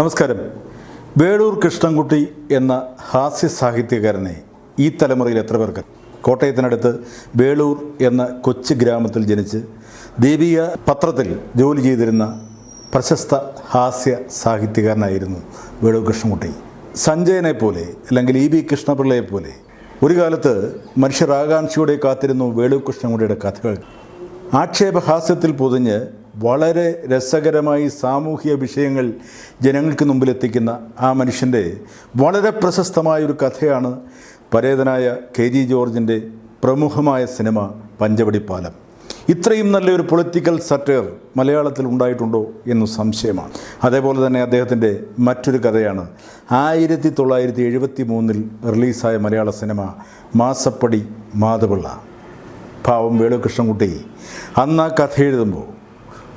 നമസ്കാരം. വേളൂർ കൃഷ്ണൻകുട്ടി എന്ന ഹാസ്യ സാഹിത്യകാരനെ ഈ തലമുറയിൽ എത്ര പേർക്ക്? കോട്ടയത്തിനടുത്ത് വേളൂർ എന്ന കൊച്ചു ഗ്രാമത്തിൽ ജനിച്ച് ദീപിക പത്രത്തിൽ ജോലി ചെയ്തിരുന്ന പ്രശസ്ത ഹാസ്യ സാഹിത്യകാരനായിരുന്നു വേളൂർ കൃഷ്ണൻകുട്ടി. സഞ്ജയനെ പോലെ അല്ലെങ്കിൽ ഇ ബി കൃഷ്ണപിള്ളയെ പോലെ ഒരു കാലത്ത് മനുഷ്യർ ആകാംക്ഷയോടെ കാത്തിരുന്നു വേളൂർ കൃഷ്ണൻകുട്ടിയുടെ കഥകൾ. ആക്ഷേപഹാസ്യത്തിൽ പൊതിഞ്ഞ് വളരെ രസകരമായി സാമൂഹിക വിഷയങ്ങൾ ജനങ്ങൾക്ക് മുമ്പിലെത്തിക്കുന്ന ആ മനുഷ്യന്റെ വളരെ പ്രശസ്തമായൊരു കഥയാണ് പരേതനായ കെ ജി ജോർജിന്റെ പ്രമുഖമായ സിനിമ പഞ്ചവടിപ്പാലം. ഇത്രയും നല്ലൊരു പൊളിറ്റിക്കൽ സറ്റയർ മലയാളത്തിൽ ഉണ്ടായിട്ടുണ്ടോ എന്ന് സംശയമാണ്. അതേപോലെ തന്നെ അദ്ദേഹത്തിന്റെ മറ്റൊരു കഥയാണ്. ആയിരത്തി തൊള്ളായിരത്തി എഴുപത്തി മൂന്നിൽ റിലീസായ മലയാള സിനിമ മാസപ്പടി മാധപിള്ള. പാവം വേണുകൃഷ്ണൻകുട്ടി. അന്ന് ആ കഥ എഴുതുമ്പോൾ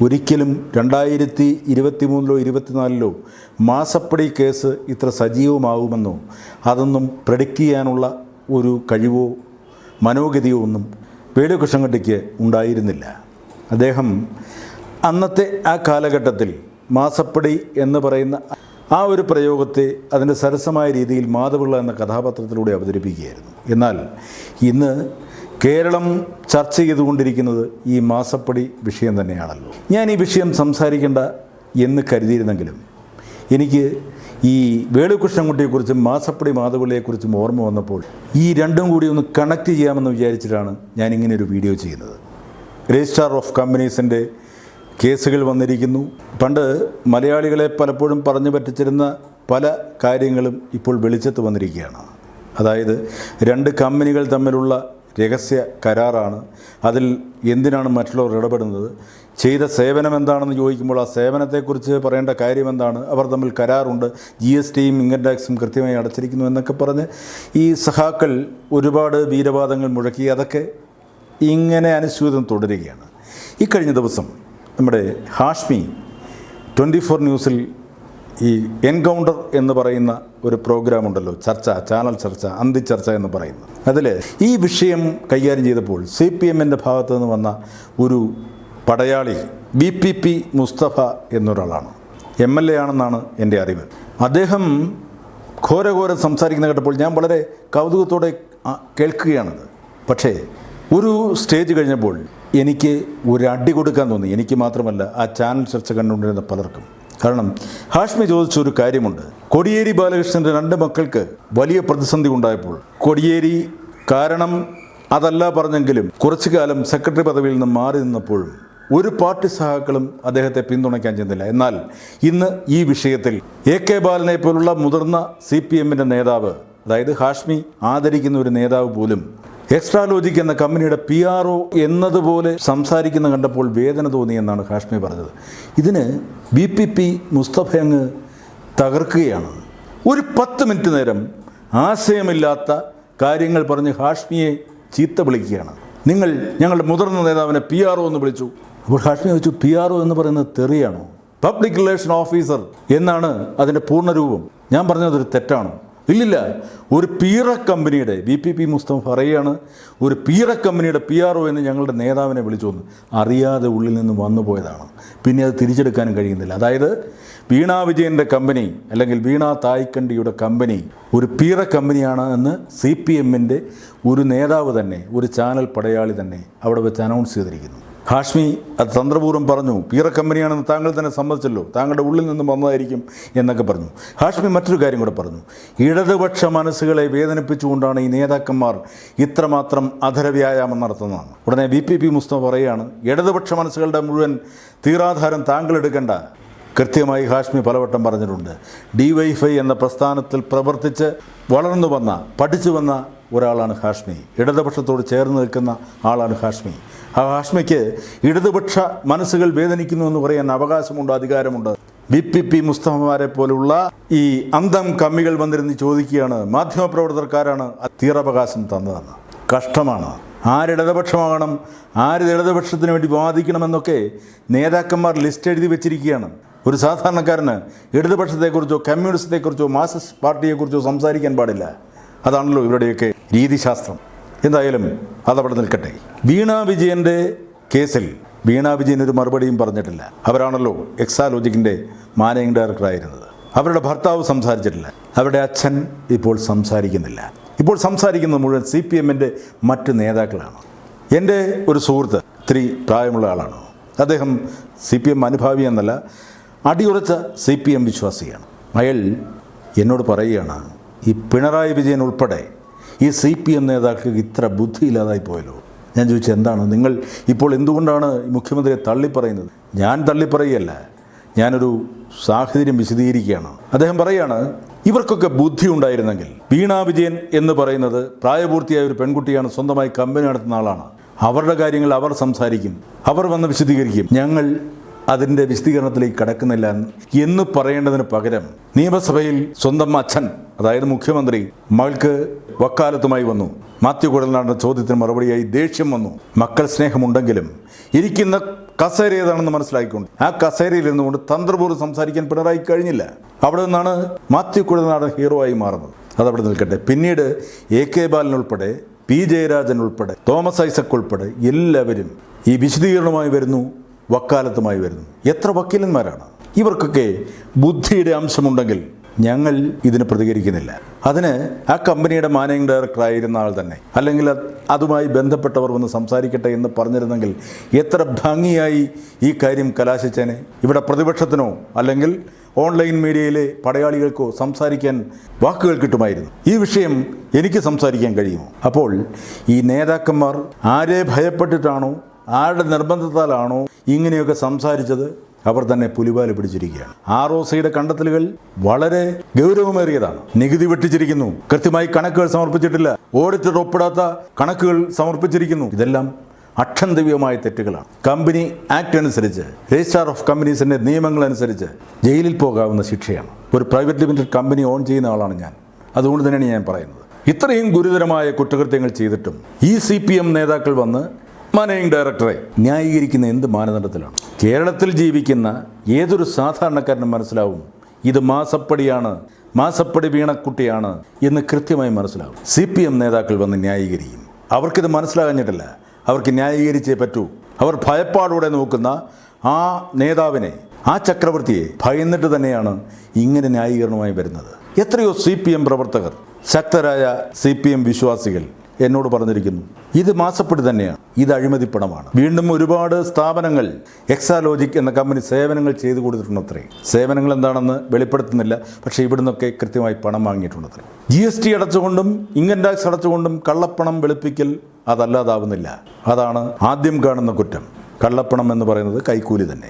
ഒരിക്കലും രണ്ടായിരത്തി ഇരുപത്തി മൂന്നിലോ ഇരുപത്തിനാലിലോ മാസപ്പടി കേസ് ഇത്ര സജീവമാകുമെന്നോ അതൊന്നും പ്രഡിക്റ്റ് ചെയ്യാനുള്ള ഒരു കഴിവോ മനോഗതിയോ ഒന്നും വേണുകൃഷ്ണൻകുട്ടിക്ക് ഉണ്ടായിരുന്നില്ല. അദ്ദേഹം അന്നത്തെ ആ കാലഘട്ടത്തിൽ മാസപ്പടി എന്ന് പറയുന്ന ആ ഒരു പ്രയോഗത്തെ അതിന്റെ സരസമായ രീതിയിൽ മാധവിള്ള എന്ന കഥാപാത്രത്തിലൂടെ അവതരിപ്പിക്കുകയായിരുന്നു. എന്നാൽ ഇന്ന് കേരളം ചർച്ച ചെയ്തുകൊണ്ടിരിക്കുന്നത് ഈ മാസപ്പടി വിഷയം തന്നെയാണല്ലോ. ഞാൻ ഈ വിഷയം സംസാരിക്കേണ്ട എന്ന് കരുതിയിരുന്നെങ്കിലും എനിക്ക് ഈ വേണുകൃഷ്ണൻകുട്ടിയെക്കുറിച്ചും മാസപ്പടി മാധവിളിയെക്കുറിച്ചും ഓർമ്മ വന്നപ്പോൾ ഈ രണ്ടും കൂടി ഒന്ന് കണക്ട് ചെയ്യാമെന്ന് വിചാരിച്ചിട്ടാണ് ഞാൻ ഇങ്ങനെ ഒരു വീഡിയോ ചെയ്യുന്നത്. രജിസ്ട്രാർ ഓഫ് കമ്പനീസിന്റെ കേസുകൾ വന്നിരിക്കുന്നു. പണ്ട് മലയാളികളെ പലപ്പോഴും പറഞ്ഞു പറ്റിച്ചിരുന്ന പല കാര്യങ്ങളും ഇപ്പോൾ വെളിച്ചത്ത് വന്നിരിക്കുകയാണ്. അതായത് രണ്ട് കമ്പനികൾ തമ്മിലുള്ള രഹസ്യ കരാറാണ്. അതിൽ എന്തിനാണ് മറ്റുള്ളവർ ഇടപെടുന്നത്? ചെയ്ത സേവനം എന്താണെന്ന് ചോദിക്കുമ്പോൾ ആ സേവനത്തെക്കുറിച്ച് പറയേണ്ട കാര്യം എന്താണ്? അവർ തമ്മിൽ കരാറുണ്ട്. ജി എസ് ടിയും ഇൻകം ടാക്സും കൃത്യമായി അടച്ചിരിക്കുന്നു എന്നൊക്കെ പറഞ്ഞ് ഈ സഹാക്കൾ ഒരുപാട് വീരവാദങ്ങൾ മുഴക്കി അതൊക്കെ ഇങ്ങനെ അനുസ്യൂതം തുടരുകയാണ്. ഈ കഴിഞ്ഞ ദിവസം നമ്മുടെ ഹാഷ്മി ട്വന്റി ഫോർ ന്യൂസിൽ ഈ എൻകൗണ്ടർ എന്ന് പറയുന്ന ഒരു പ്രോഗ്രാം ഉണ്ടല്ലോ ചർച്ച ചാനൽ ചർച്ച അന്തി ചർച്ച എന്ന് പറയുന്നത്. അതിൽ ഈ വിഷയം കൈകാര്യം ചെയ്തപ്പോൾ സി പി എമ്മിന്റെ ഭാഗത്തു നിന്ന് വന്ന ഒരു പടയാളി ബി പി പി മുസ്തഫ എന്നൊരാളാണ്. എം എൽ എ ആണെന്നാണ് എന്റെ അറിവ്. അദ്ദേഹം ഘോരഘോരം സംസാരിക്കുന്ന കേട്ടപ്പോൾ ഞാൻ വളരെ കൗതുകത്തോടെ കേൾക്കുകയാണത്. പക്ഷേ ഒരു സ്റ്റേജ് കഴിഞ്ഞപ്പോൾ എനിക്ക് ഒരു അടി കൊടുക്കാൻ തോന്നി. എനിക്ക് മാത്രമല്ല ആ ചാനൽ ചർച്ച കണ്ടുകൊണ്ടിരുന്ന പലർക്കും. കാരണം ഹാഷ്മി ചോദിച്ച ഒരു കാര്യമുണ്ട്. കൊടിയേരി ബാലകൃഷ്ണന്റെ രണ്ട് മക്കൾക്ക് വലിയ പ്രതിസന്ധി ഉണ്ടായപ്പോൾ. കൊടിയേരി കാരണം അതല്ല പറഞ്ഞെങ്കിലും കുറച്ചു കാലം സെക്രട്ടറി പദവിയിൽ നിന്ന് മാറി നിന്നപ്പോഴും ഒരു പാർട്ടി സഹാക്കളും അദ്ദേഹത്തെ പിന്തുണയ്ക്കാൻ ചെന്നില്ല. എന്നാൽ ഇന്ന് ഈ വിഷയത്തിൽ എ കെ ബാലനെ പോലുള്ള മുതിർന്ന സി പി എമ്മിന്റെ നേതാവ് അതായത് ഹാഷ്മി ആദരിക്കുന്ന ഒരു നേതാവ് പോലും എക്സ്ട്രാ ലോജിക് എന്ന കമ്പനിയുടെ പി ആർ ഒ എന്നതുപോലെ സംസാരിക്കുന്ന കണ്ടപ്പോൾ വേദന തോന്നി എന്നാണ് ഹാഷ്മി പറഞ്ഞത്. ഇതിന് ബി പി പി മുസ്തഫ അങ്ങ് തകർക്കുകയാണ്. ഒരു പത്ത് മിനിറ്റ് നേരം ആശയമില്ലാത്ത കാര്യങ്ങൾ പറഞ്ഞ് ഹാഷ്മിയെ ചീത്ത വിളിക്കുകയാണ്. നിങ്ങൾ ഞങ്ങളുടെ മുതിർന്ന നേതാവിനെ പി ആർ ഒ എന്ന് വിളിച്ചു. അപ്പോൾ ഹാഷ്മി ചോദിച്ചു പി ആർ ഒ എന്ന് പറയുന്നത് തെറിയാണോ? പബ്ലിക് റിലേഷൻ ഓഫീസർ എന്നാണ് അതിന്റെ പൂർണരൂപം ഞാൻ പറഞ്ഞതൊരു തെറ്റാണോ. ഇല്ലില്ല. ഒരു പീറ കമ്പനിയുടെ ബി പി പി മുസ്തഫ പറയുകയാണ് ഒരു പീറ കമ്പനിയുടെ പി ആർ ഒ എന്ന് ഞങ്ങളുടെ നേതാവിനെ വിളിച്ചു വന്നു. അറിയാതെ ഉള്ളിൽ നിന്ന് വന്നു പോയതാണ്. പിന്നെ അത് തിരിച്ചെടുക്കാനും കഴിയുന്നില്ല. അതായത് വീണ വിജയന്റെ കമ്പനി അല്ലെങ്കിൽ വീണ തായ്ക്കണ്ടിയുടെ കമ്പനി ഒരു പീറ കമ്പനിയാണ് എന്ന് സി പി എമ്മിന്റെ ഒരു നേതാവ് തന്നെ ഒരു ചാനൽ പടയാളി തന്നെ അവിടെ വെച്ച് അനൗൺസ് ചെയ്തിരിക്കുന്നു. ഹാഷ്മി അത് തന്ത്രപൂർവം പറഞ്ഞു പീറ കമ്പനിയാണെന്ന് താങ്കൾ തന്നെ സമ്മതിച്ചല്ലോ താങ്കളുടെ ഉള്ളിൽ നിന്നും വന്നതായിരിക്കും എന്നൊക്കെ പറഞ്ഞു. ഹാഷ്മി മറ്റൊരു കാര്യം കൂടെ പറഞ്ഞു ഇടതുപക്ഷ മനസ്സുകളെ വേദനിപ്പിച്ചുകൊണ്ടാണ് ഈ നേതാക്കന്മാർ ഇത്രമാത്രം അധര വ്യായാമം നടത്തുന്നതാണ്. ഉടനെ ബി പി പി മുസ്തഫ പറയുകയാണ് ഇടതുപക്ഷ മനസ്സുകളുടെ മുഴുവൻ തീറാധാരം താങ്കൾ എടുക്കേണ്ട. കൃത്യമായി ഹാഷ്മി പലവട്ടം പറഞ്ഞിട്ടുണ്ട് ഡി വൈഫൈ എന്ന പ്രസ്ഥാനത്തിൽ പ്രവർത്തിച്ച് വളർന്നു വന്ന പഠിച്ചു വന്ന ഒരാളാണ് ഹാഷ്മി ഇടതുപക്ഷത്തോട് ചേർന്ന് നിൽക്കുന്ന ആളാണ് ഹാഷ്മി. ആ ഹാഷ്മിക്ക് ഇടതുപക്ഷ മനസ്സുകൾ വേദനിക്കുന്നു എന്ന് പറയാൻ അവകാശമുണ്ട് അധികാരമുണ്ട്. ബി പി പി മുസ്തഫമാരെ പോലുള്ള ഈ അന്തം കമ്മികൾ വന്നിരുന്ന് ചോദിക്കുകയാണ് മാധ്യമപ്രവർത്തകർക്കാരാണ് തീറവകാശം തന്നതെന്ന്. കഷ്ടമാണ്. ആരിടതുപക്ഷമാകണം ആര് ഇടതുപക്ഷത്തിന് വേണ്ടി വാദിക്കണമെന്നൊക്കെ നേതാക്കന്മാർ ലിസ്റ്റ് എഴുതി വെച്ചിരിക്കുകയാണ്. ഒരു സാധാരണക്കാരന് ഇടതുപക്ഷത്തെക്കുറിച്ചോ കമ്മ്യൂണിസത്തെക്കുറിച്ചോ മാർക്സിസ്റ്റ് പാർട്ടിയെക്കുറിച്ചോ സംസാരിക്കാൻ പാടില്ല. അതാണല്ലോ ഇവരുടെയൊക്കെ രീതിശാസ്ത്രം. എന്തായാലും അതവിടെ നിൽക്കട്ടെ. വീണ വിജയന്റെ കേസിൽ വീണ വിജയൻ ഒരു മറുപടിയും പറഞ്ഞിട്ടില്ല. അവരാണല്ലോ എക്സാലോജിക്കിന്റെ മാനേജിംഗ് ഡയറക്ടറായിരുന്നത് അവരുടെ ഭർത്താവ് സംസാരിച്ചിട്ടില്ല. അവരുടെ അച്ഛൻ ഇപ്പോൾ സംസാരിക്കുന്നില്ല. ഇപ്പോൾ സംസാരിക്കുന്നത് മുഴുവൻ സി പി എമ്മിന്റെ മറ്റ് നേതാക്കളാണ്. എന്റെ ഒരു സുഹൃത്ത് ഇത്തിരി പ്രായമുള്ള ആളാണ്. അദ്ദേഹം സി പി എം അനുഭാവി എന്നല്ല അടിയുറച്ച സി പി എം വിശ്വാസിയാണ്. അയാൾ എന്നോട് പറയുകയാണ് ഈ പിണറായി വിജയൻ ഉൾപ്പെടെ ഈ സി പി എം നേതാക്കൾക്ക് ഇത്ര ബുദ്ധിയില്ലാതായി പോയല്ലോ. ഞാൻ ചോദിച്ചു എന്താണ്? നിങ്ങൾ ഇപ്പോൾ എന്തുകൊണ്ടാണ് മുഖ്യമന്ത്രിയെ തള്ളിപ്പറയുന്നത്? ഞാൻ തള്ളിപ്പറയുകയല്ല. ഞാനൊരു സാഹചര്യം വിശദീകരിക്കുകയാണ്. അദ്ദേഹം പറയുകയാണ് ഇവർക്കൊക്കെ ബുദ്ധി ഉണ്ടായിരുന്നെങ്കിൽ വീണ വിജയൻ എന്ന് പറയുന്നത് പ്രായപൂർത്തിയായ ഒരു പെൺകുട്ടിയാണ് സ്വന്തമായി കമ്പനി നടത്തുന്ന ആളാണ്. അവരുടെ കാര്യങ്ങൾ അവർ സംസാരിക്കും. അവർ വന്ന് വിശദീകരിക്കും. ഞങ്ങൾ അതിന്റെ വിശദീകരണത്തിലേക്ക് കടക്കുന്നില്ല എന്ന് പറയേണ്ടതിന് പകരം നിയമസഭയിൽ സ്വന്തം അച്ഛൻ അതായത് മുഖ്യമന്ത്രി മകൾക്ക് വക്കാലത്തുമായി വന്നു. മാത്യു കുഴലിനാടിന്റെ ചോദ്യത്തിന് മറുപടിയായി ദേഷ്യം വന്നു. മക്കൾ സ്നേഹമുണ്ടെങ്കിലും ഇരിക്കുന്ന കസേര ഏതാണെന്ന് മനസ്സിലാക്കിക്കൊണ്ട് ആ കസേരയിൽ നിന്നുകൊണ്ട് തന്ത്രപൂർവം സംസാരിക്കാൻ പിണറായി കഴിഞ്ഞില്ല. അവിടെ നിന്നാണ് മാത്യു കുഴൽനാടൻ ഹീറോ ആയി മാറുന്നത്. അതവിടെ നിൽക്കട്ടെ. പിന്നീട് എ കെ ബാലൻ ഉൾപ്പെടെ പി ജയരാജൻ ഉൾപ്പെടെ തോമസ് ഐസക് ഉൾപ്പെടെ എല്ലാവരും ഈ വിശദീകരണവുമായി വരുന്നു. വക്കാലത്തുമായി വരുന്നു. എത്ര വക്കീലന്മാരാണ്? ഇവർക്കൊക്കെ ബുദ്ധിയുടെ അംശമുണ്ടെങ്കിൽ ഞങ്ങൾ ഇതിന് പ്രതികരിക്കുന്നില്ല. അതിന് ആ കമ്പനിയുടെ മാനേജിംഗ് ഡയറക്ടറായിരുന്ന ആൾ തന്നെ. അല്ലെങ്കിൽ അതുമായി ബന്ധപ്പെട്ടവർ വന്ന് സംസാരിക്കട്ടെ എന്ന് പറഞ്ഞിരുന്നെങ്കിൽ എത്ര ഭംഗിയായി ഈ കാര്യം കലാശിച്ചേനെ. ഇവിടെ പ്രതിപക്ഷത്തിനോ അല്ലെങ്കിൽ ഓൺലൈൻ മീഡിയയിലെ പടയാളികൾക്കോ സംസാരിക്കാൻ വാക്കുകൾ കിട്ടുമായിരുന്നു. ഈ വിഷയം എനിക്ക് സംസാരിക്കാൻ കഴിയുമോ? അപ്പോൾ ഈ നേതാക്കന്മാർ ആരെ ഭയപ്പെട്ടിട്ടാണോ ആരുടെ നിർബന്ധത്താലാണോ ഇങ്ങനെയൊക്കെ സംസാരിച്ചത് അവർ തന്നെ പുലിവാൽ പിടിച്ചിരിക്കുകയാണ്. ആർ ഒ സിയുടെ കണ്ടെത്തലുകൾ വളരെ ഗൗരവമേറിയതാണ്. നികുതി വെട്ടിച്ചിരിക്കുന്നു. കൃത്യമായി കണക്കുകൾ സമർപ്പിച്ചിട്ടില്ല. ഓഡിറ്റർ ഒപ്പിടാത്ത കണക്കുകൾ സമർപ്പിച്ചിരിക്കുന്നു. ഇതെല്ലാം അക്ഷന്തവ്യമായ തെറ്റുകളാണ്. കമ്പനി ആക്ട് അനുസരിച്ച് രജിസ്ട്രാർ ഓഫ് കമ്പനീസിന്റെ നിയമങ്ങൾ അനുസരിച്ച് ജയിലിൽ പോകാവുന്ന ശിക്ഷയാണ്. ഒരു പ്രൈവറ്റ് ലിമിറ്റഡ് കമ്പനി ഓൺ ചെയ്യുന്ന ആളാണ് ഞാൻ. അതുകൊണ്ട് തന്നെയാണ് ഞാൻ പറയുന്നത്. ഇത്രയും ഗുരുതരമായ കുറ്റകൃത്യങ്ങൾ ചെയ്തിട്ടും ഈ സി പി എം നേതാക്കൾ വന്ന് മാനേജിംഗ് ഡയറക്ടറെ ന്യായീകരിക്കുന്ന എന്ത് മാനദണ്ഡത്തിലാണ്? കേരളത്തിൽ ജീവിക്കുന്ന ഏതൊരു സാധാരണക്കാരനും മനസ്സിലാവും ഇത് മാസപ്പടിയാണ് മാസപ്പടി വീണക്കുട്ടിയാണ് എന്ന് കൃത്യമായി മനസ്സിലാവും. സി പി എം നേതാക്കൾ വന്ന് ന്യായീകരിക്കും. അവർക്കിത് മനസ്സിലാകഞ്ഞിട്ടില്ല. അവർക്ക് ന്യായീകരിച്ചേ പറ്റൂ. അവർ ഭയപ്പാടോടെ നോക്കുന്ന ആ നേതാവിനെ ആ ചക്രവർത്തിയെ ഭയന്നിട്ട് തന്നെയാണ് ഇങ്ങനെ ന്യായീകരണമായി വരുന്നത്. എത്രയോ സി പി എം പ്രവർത്തകർ ശക്തരായ സി പി എം വിശ്വാസികൾ എന്നോട് പറഞ്ഞിരിക്കുന്നു. ഇത് മാസപ്പെട്ടി തന്നെയാണ്. ഇത് അഴിമതിപ്പണമാണ് വീണ്ടും ഒരുപാട് സ്ഥാപനങ്ങൾ എക്സാലോജിക് എന്ന കമ്പനി സേവനങ്ങൾ ചെയ്തു കൊടുത്തിട്ടുണ്ടത്രേ. സേവനങ്ങൾ എന്താണെന്ന് വെളിപ്പെടുത്തുന്നില്ല. പക്ഷേ ഇവിടുന്നൊക്കെ കൃത്യമായി പണം വാങ്ങിയിട്ടുണ്ടത്രേ. ജി എസ് ടി അടച്ചുകൊണ്ടും ഇൻകം ടാക്സ് അടച്ചുകൊണ്ടും കള്ളപ്പണം വെളുപ്പിക്കൽ അതല്ലാതാവുന്നില്ല. അതാണ് ആദ്യം കാണുന്ന കുറ്റം. കള്ളപ്പണം എന്ന് പറയുന്നത് കൈക്കൂലി തന്നെ.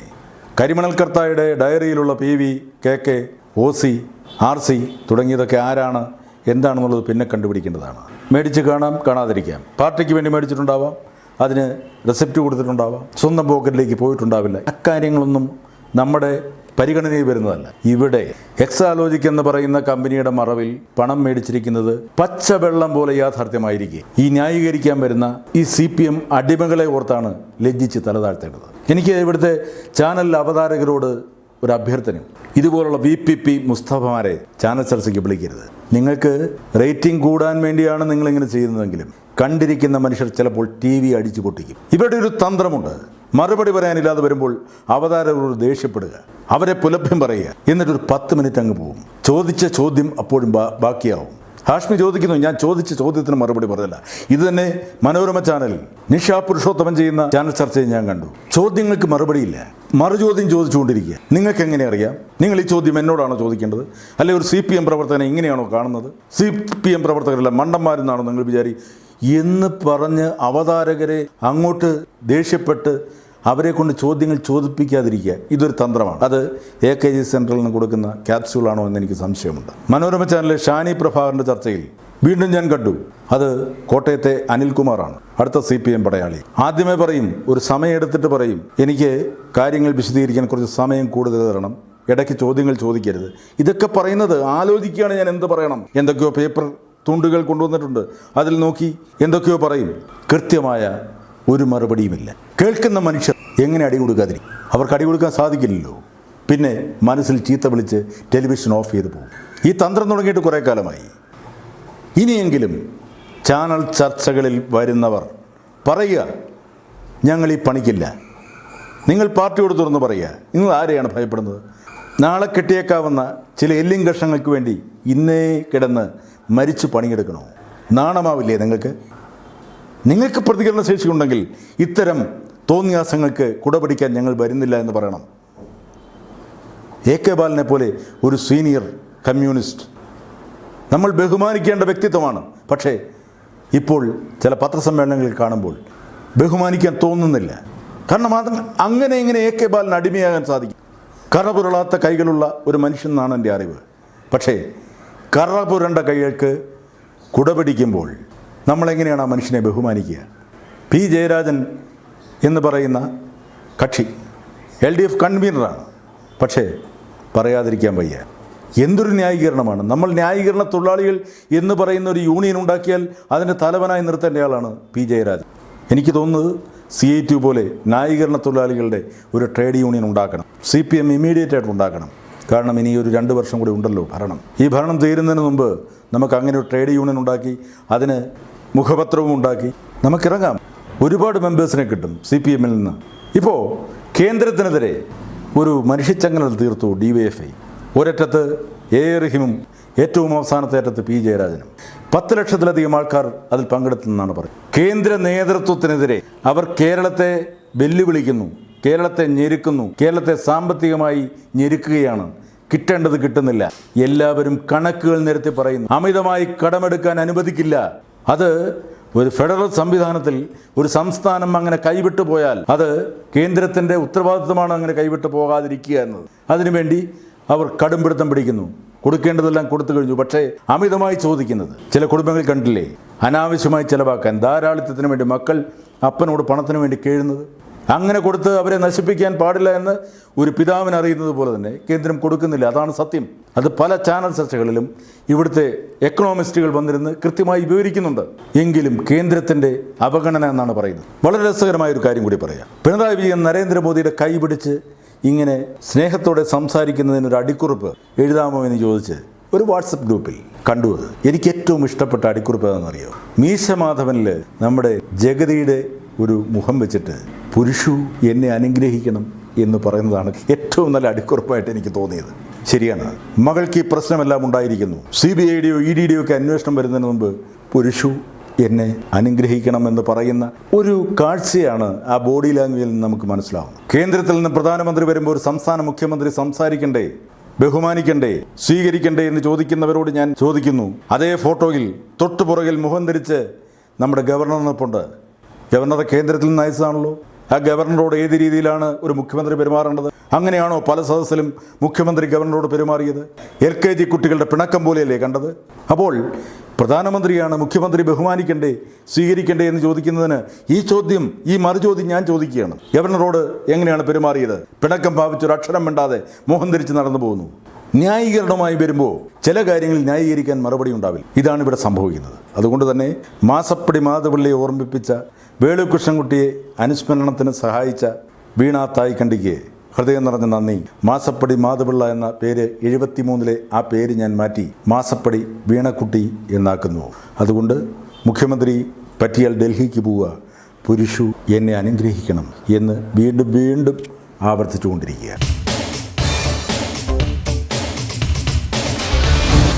കരിമണൽ കർത്തായുടെ ഡയറിയിലുള്ള P V K K O C R C തുടങ്ങിയതൊക്കെ ആരാണ്? എന്താണെന്നുള്ളത് പിന്നെ കണ്ടുപിടിക്കേണ്ടതാണ്. മേടിച്ച് കാണാം കാണാതിരിക്കാം. പാർട്ടിക്ക് വേണ്ടി മേടിച്ചിട്ടുണ്ടാവാം അതിന് റെസിപ്റ്റ് കൊടുത്തിട്ടുണ്ടാവാം സ്വന്തം പോക്കറ്റിലേക്ക് പോയിട്ടുണ്ടാവില്ല. അക്കാര്യങ്ങളൊന്നും നമ്മുടെ പരിഗണനയിൽ വരുന്നതല്ല. ഇവിടെ എക്സാലോജിക് എന്ന് പറയുന്ന കമ്പനിയുടെ മറവിൽ പണം മേടിച്ചിരിക്കുന്നത് പച്ചവെള്ളം പോലെ യാഥാർത്ഥ്യമായിരിക്കും. ഈ ന്യായീകരിക്കാൻ വരുന്ന ഈ സി പി എം അടിമകളെ ഓർത്താണ് ലജ്ജിച്ച് തലതാഴ്ത്തേണ്ടത് എനിക്ക് ഇവിടുത്തെ ചാനൽ അവതാരകരോട് ഒരു അഭ്യർത്ഥനയും. ഇതുപോലുള്ള വി പി പി മുസ്തഫമാരെ ചാനൽ ചർച്ചയ്ക്ക് വിളിക്കരുത്. നിങ്ങൾക്ക് റേറ്റിംഗ് കൂടാൻ വേണ്ടിയാണ് നിങ്ങളിങ്ങനെ ചെയ്യുന്നതെങ്കിലും കണ്ടിരിക്കുന്ന മനുഷ്യർ ചിലപ്പോൾ ടി വി അടിച്ചു പൊട്ടിക്കും. ഇവരുടെ ഒരു തന്ത്രമുണ്ട്. മറുപടി പറയാനില്ലാതെ വരുമ്പോൾ അവതാരകരോട് ദേഷ്യപ്പെടുക. അവരെ പുലഭ്യം പറയുക. എന്നിട്ടൊരു പത്ത് മിനിറ്റ് അങ്ങ് പോകും ചോദിച്ച ചോദ്യം അപ്പോഴും ബാക്കിയാവും. ഹാഷ്മി ചോദിക്കുന്നു ഞാൻ ചോദിച്ച ചോദ്യത്തിന് മറുപടി പറഞ്ഞില്ല. ഇത് തന്നെ മനോരമ ചാനൽ നിഷ പുരുഷോത്തമൻ ചെയ്യുന്ന ചാനൽ ചർച്ചയിൽ ഞാൻ കണ്ടു. ചോദ്യങ്ങൾക്ക് മറുപടിയില്ല. മറുചോദ്യം ചോദിച്ചുകൊണ്ടിരിക്കുക. നിങ്ങൾക്ക് എങ്ങനെ അറിയാം? നിങ്ങൾ ഈ ചോദ്യം എന്നോടാണോ ചോദിക്കേണ്ടത്? അല്ലെ ഒരു സി പി എം പ്രവർത്തകനെ ഇങ്ങനെയാണോ കാണുന്നത്? സി പി എം പ്രവർത്തകരല്ല മണ്ടന്മാരെന്നാണോ നിങ്ങൾ വിചാരി എന്ന് പറഞ്ഞ് അവതാരകരെ അങ്ങോട്ട് ദേഷ്യപ്പെട്ട് അവരെ കൊണ്ട് ചോദ്യങ്ങൾ ചോദിപ്പിക്കാതിരിക്കുക ഇതൊരു തന്ത്രമാണ്. അത് എ കെ ജി സെൻട്രലിൽ നിന്ന് കൊടുക്കുന്ന ക്യാപ്സ്യൂളാണോ എന്ന് എനിക്ക് സംശയമുണ്ട്. മനോരമ ചാനലിലെ ഷാനി പ്രഭാകറിന്റെ ചർച്ചയിൽ വീണ്ടും ഞാൻ കണ്ടു. അത് കോട്ടയത്തെ അനിൽകുമാറാണ്. അടുത്ത സി പി എം പടയാളി. ആദ്യമേ പറയും ഒരു സമയം എടുത്തിട്ട് പറയും എനിക്ക് കാര്യങ്ങൾ വിശദീകരിക്കാൻ കുറച്ച് സമയം കൂടുതൽ തരണം. ഇടയ്ക്ക് ചോദ്യങ്ങൾ ചോദിക്കരുത്. ഇതൊക്കെ പറയുന്നത് ആലോചിക്കുകയാണ് ഞാൻ എന്ത് പറയണം. എന്തൊക്കെയോ പേപ്പർ തുണ്ടുകൾ കൊണ്ടുവന്നിട്ടുണ്ട്. അതിൽ നോക്കി എന്തൊക്കെയോ പറയും. കൃത്യമായ ഒരു മറുപടിയുമില്ല. കേൾക്കുന്ന മനുഷ്യർ എങ്ങനെ അടി കൊടുക്കാതിരിക്കും അവർക്ക് അടി കൊടുക്കാൻ സാധിക്കില്ലല്ലോ. പിന്നെ മനസ്സിൽ ചീത്ത വിളിച്ച് ടെലിവിഷൻ ഓഫ് ചെയ്ത് പോകും. ഈ തന്ത്രം തുടങ്ങിയിട്ട് കുറേ കാലമായി. ഇനിയെങ്കിലും ചാനൽ ചർച്ചകളിൽ വരുന്നവർ പറയുക ഞങ്ങൾ ഈ പണിക്കില്ല. നിങ്ങൾ പാർട്ടിയോട് തുറന്ന് പറയുക. നിങ്ങൾ ആരെയാണ് ഭയപ്പെടുന്നത്? നാളെ കെട്ടിയേക്കാവുന്ന ചില എല്ലിൻ കഷങ്ങൾക്ക് വേണ്ടി ഇന്നേ കിടന്ന് മരിച്ചു പണിയെടുക്കണോ? നാണമാവില്ലേ നിങ്ങൾക്ക്? നിങ്ങൾക്ക് പ്രതികരണ ശേഷി ഉണ്ടെങ്കിൽ ഇത്തരം തോന്നിയാസങ്ങൾക്ക് കുടപിടിക്കാൻ ഞങ്ങൾ വരുന്നില്ല എന്ന് പറയണം. എ കെ ബാലനെ പോലെ ഒരു സീനിയർ കമ്മ്യൂണിസ്റ്റ് നമ്മൾ ബഹുമാനിക്കേണ്ട വ്യക്തിത്വമാണ്. പക്ഷേ ഇപ്പോൾ ചില പത്രസമ്മേളനങ്ങളിൽ കാണുമ്പോൾ ബഹുമാനിക്കാൻ തോന്നുന്നില്ല. കാരണം അത് അങ്ങനെ ഇങ്ങനെ എ കെ ബാലന് അടിമയാകാൻ സാധിക്കും. കറപുരളാത്ത കൈകളുള്ള ഒരു മനുഷ്യൻ എന്നാണ് എന്റെ അറിവ്. പക്ഷേ കറപുരണ്ട കൈകൾക്ക് കുടപിടിക്കുമ്പോൾ നമ്മളെങ്ങനെയാണ് ആ മനുഷ്യനെ ബഹുമാനിക്കുക? പി ജയരാജൻ എന്ന് പറയുന്ന കക്ഷി എൽ ഡി എഫ് കൺവീനറാണ്. പക്ഷേ പറയാതിരിക്കാൻ വയ്യ. എന്തൊരു ന്യായീകരണമാണ്. നമ്മൾ ന്യായീകരണ തൊഴിലാളികൾ എന്ന് പറയുന്ന ഒരു യൂണിയൻ ഉണ്ടാക്കിയാൽ അതിന്റെ തലവനായി നിർത്തേണ്ട ആളാണ് പി ജയരാജൻ. എനിക്ക് തോന്നുന്നത് സി ഐ ടി പോലെ ന്യായീകരണ തൊഴിലാളികളുടെ ഒരു ട്രേഡ് യൂണിയൻ ഉണ്ടാക്കണം. സി പി എം ഇമ്മീഡിയറ്റ് ആയിട്ട് ഉണ്ടാക്കണം. കാരണം ഇനി ഒരു രണ്ട് വർഷം കൂടി ഉണ്ടല്ലോ ഭരണം. ഈ ഭരണം തീരുന്നതിന് മുമ്പ് നമുക്ക് അങ്ങനെ ഒരു ട്രേഡ് യൂണിയൻ ഉണ്ടാക്കി അതിന് മുഖപത്രവും ഉണ്ടാക്കി നമുക്കിറങ്ങാം. ഒരുപാട് മെമ്പേഴ്സിനെ കിട്ടും സി പി എമ്മിൽ നിന്ന്. ഇപ്പോൾ കേന്ദ്രത്തിനെതിരെ ഒരു മനുഷ്യച്ചങ്ങനൽ തീർത്തു ഡി വൈ എഫ് ഐ ഒരറ്റത്ത് എ റഹിമും ഏറ്റവും അവസാനത്തെ അറ്റത്ത് പി ജയരാജനും. പത്ത് ലക്ഷത്തിലധികം ആൾക്കാർ അതിൽ പങ്കെടുത്തെന്നാണ് പറയുന്നത്. കേന്ദ്ര നേതൃത്വത്തിനെതിരെ അവർ കേരളത്തെ വെല്ലുവിളിക്കുന്നു കേരളത്തെ ഞെരുക്കുന്നു കേരളത്തെ സാമ്പത്തികമായി ഞെരുക്കുകയാണ്. കിട്ടേണ്ടത് കിട്ടുന്നില്ല. എല്ലാവരും കണക്കുകൾ നിരത്തി പറയുന്നു. അമിതമായി കടമെടുക്കാൻ അനുവദിക്കില്ല. അത് ഒരു ഫെഡറൽ സംവിധാനത്തിൽ ഒരു സംസ്ഥാനം അങ്ങനെ കൈവിട്ടു പോയാൽ അത് കേന്ദ്രത്തിന്റെ ഉത്തരവാദിത്വമാണ് അങ്ങനെ കൈവിട്ടു പോകാതിരിക്കുക എന്നത്. അതിനുവേണ്ടി അവർ കടുംപിടുത്തം പിടിക്കുന്നു. കൊടുക്കേണ്ടതെല്ലാം കൊടുത്തു കഴിഞ്ഞു. പക്ഷേ അമിതമായി ചോദിക്കുന്നത് ചില കുടുംബങ്ങൾ കണ്ടില്ലേ അനാവശ്യമായി ചിലവാക്കാൻ ധാരാളിത്തത്തിന് വേണ്ടി മക്കൾ അപ്പനോട് പണത്തിന് വേണ്ടി കേഴുന്നത്? അങ്ങനെ കൊടുത്ത് അവരെ നശിപ്പിക്കാൻ പാടില്ല എന്ന് ഒരു പിതാവിന് അറിയുന്നത് പോലെ തന്നെ കേന്ദ്രം കൊടുക്കുന്നില്ല. അതാണ് സത്യം. അത് പല ചാനൽ ചർച്ചകളിലും ഇവിടുത്തെ എക്കണോമിസ്റ്റുകൾ വന്നിരുന്ന് കൃത്യമായി വിവരിക്കുന്നുണ്ട്. എങ്കിലും കേന്ദ്രത്തിന്റെ അവഗണന എന്നാണ് പറയുന്നത്. വളരെ രസകരമായ ഒരു കാര്യം കൂടി പറയാം. പിണറായി വിജയൻ നരേന്ദ്രമോദിയുടെ കൈ പിടിച്ച് ഇങ്ങനെ സ്നേഹത്തോടെ സംസാരിക്കുന്നതിനൊരു അടിക്കുറിപ്പ് എഴുതാമോ എന്ന് ചോദിച്ച് ഒരു വാട്സപ്പ് ഗ്രൂപ്പിൽ കണ്ടു അത്. എനിക്ക് ഏറ്റവും ഇഷ്ടപ്പെട്ട അടിക്കുറിപ്പ് ഏതാണെന്നറിയോ? മീശമാധവനിൽ നമ്മുടെ ജഗതിയുടെ ഒരു മുഖം വെച്ചിട്ട് പുരുഷു എന്നെ അനുഗ്രഹിക്കണം എന്ന് പറയുന്നതാണ് ഏറ്റവും നല്ല അടിക്കുറപ്പായിട്ട് എനിക്ക് തോന്നിയത്. ശരിയാണ്. മകൾക്ക് ഈ പ്രശ്നമെല്ലാം ഉണ്ടായിരിക്കുന്നു. സി ബി ഐയുടെയോ ഇ ഡിയുടെയോ ഒക്കെ അന്വേഷണം വരുന്നതിന് മുമ്പ് പുരുഷു എന്നെ അനുഗ്രഹിക്കണമെന്ന് പറയുന്ന ഒരു കാഴ്ചയാണ് ആ ബോഡി ലാംഗ്വേജിൽ നിന്ന് നമുക്ക് മനസ്സിലാവും കേന്ദ്രത്തിൽ നിന്ന് പ്രധാനമന്ത്രി വരുമ്പോൾ സംസ്ഥാന മുഖ്യമന്ത്രി സംസാരിക്കണ്ടേ? ബഹുമാനിക്കണ്ടേ? സ്വീകരിക്കണ്ടേ എന്ന് ചോദിക്കുന്നവരോട് ഞാൻ ചോദിക്കുന്നു. അതേ ഫോട്ടോയിൽ തൊട്ടുപുറകിൽ മുഖം ധരിച്ച് നമ്മുടെ ഗവർണർ നിൽപ്പുണ്ട് ഗവർണർ കേന്ദ്രത്തിൽ നിന്ന് അയച്ചതാണല്ലോ. ആ ഗവർണറോട് ഏത് രീതിയിലാണ് ഒരു മുഖ്യമന്ത്രി പെരുമാറേണ്ടത്? അങ്ങനെയാണോ പല സദസ്സിലും മുഖ്യമന്ത്രി ഗവർണറോട് പെരുമാറിയത്? എൽ കെ ജി കുട്ടികളുടെ പിണക്കം പോലെയല്ലേ കണ്ടത്? അപ്പോൾ പ്രധാനമന്ത്രിയാണ് മുഖ്യമന്ത്രി ബഹുമാനിക്കണ്ടേ സ്വീകരിക്കണ്ടേ എന്ന് ചോദിക്കുന്നതിന് ഈ ചോദ്യം ഈ മറുചോദ്യം ഞാൻ ചോദിക്കുകയാണ്. ഗവർണറോട് എങ്ങനെയാണ് പെരുമാറിയത്? പിണക്കം ഭാവിച്ചൊരു അക്ഷരം മിണ്ടാതെ മോഹം ധരിച്ച് നടന്നു പോകുന്നു. ന്യായീകരണവുമായി വരുമ്പോൾ ചില കാര്യങ്ങളിൽ ന്യായീകരിക്കാൻ മറുപടി ഉണ്ടാവില്ല. ഇതാണ് ഇവിടെ സംഭവിക്കുന്നത്. അതുകൊണ്ട് തന്നെ മാസപ്പടി മാധവള്ളിയെ ഓർമ്മിപ്പിച്ച വേളു കൃഷ്ണൻകുട്ടിയെ അനുസ്മരണത്തിന് സഹായിച്ച വീണ തായ്ക്കണ്ടിക്ക് ഹൃദയം നിറഞ്ഞ നന്ദി. മാസപ്പടി മാധപിള്ള എന്ന പേര് എഴുപത്തിമൂന്നിലെ ആ പേര് ഞാൻ മാറ്റി മാസപ്പടി വീണക്കുട്ടി എന്നാക്കുന്നു. അതുകൊണ്ട് മുഖ്യമന്ത്രി പറ്റിയാൽ ഡൽഹിക്ക് പോവുക. പുരുഷു എന്നെ അനുഗ്രഹിക്കണം എന്ന് വീണ്ടും വീണ്ടും ആവർത്തിച്ചുകൊണ്ടിരിക്കുകയാണ്.